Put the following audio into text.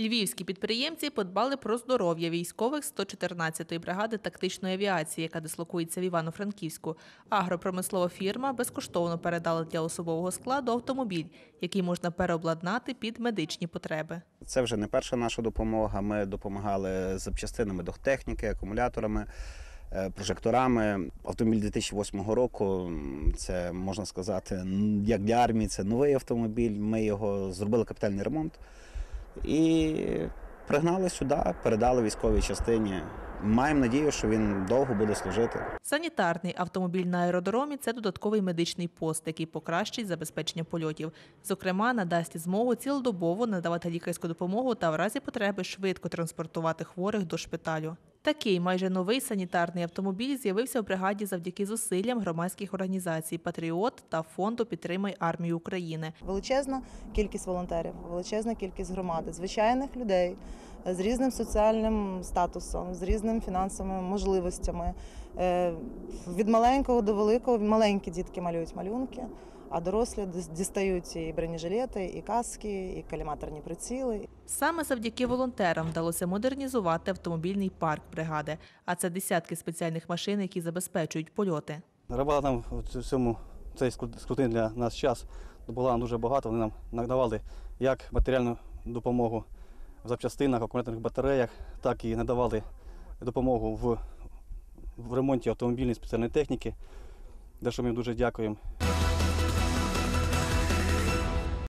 Львівські підприємці подбали про здоров'я військових 114-ї бригади тактичної авіації, яка дислокується в Івано-Франківську. Агропромислова фірма безкоштовно передала для особового складу автомобіль, який можна переобладнати під медичні потреби. Це вже не перша наша допомога. Ми допомагали запчастинами до техніки, акумуляторами, е, прожекторами. Автомобіль 2008 року це можна сказати, як для армії, це новий автомобіль. Ми його зробили капітальний ремонт і пригнали сюди, передали військовій частині. Маємо надію, що він довго буде служити. Санітарний автомобіль на аеродромі це додатковий медичний пост, який покращить забезпечення польотів. Зокрема, надасть змогу цілодобово надавати лікарську допомогу та в разі потреби швидко транспортувати хворих до шпиталю. Такий майже новий санітарний автомобіль з'явився в бригаді завдяки зусиллям громадських організацій Патріот та фонду Підтримай армію України. Величезна кількість волонтерів, величезна кількість громади, звичайних людей з різним соціальним статусом, з різними фінансовими можливостями. Е, Від маленького до великого маленькі дітки малюють малюнки, а дорослі дістають і бронежилети, і каски, і каліматорні приціли. Саме завдяки волонтерам вдалося модернізувати автомобільний парк бригади, а це десятки спеціальних машин, які забезпечують польоти. Робота нам в цьому цей скрут- скрутний для нас час була нам дуже багато. Вони нам надавали як матеріальну допомогу в запчастинах, акумуляторних батареях, так і надавали допомогу в, в ремонті автомобільної спеціальної техніки, за що ми їм дуже дякуємо.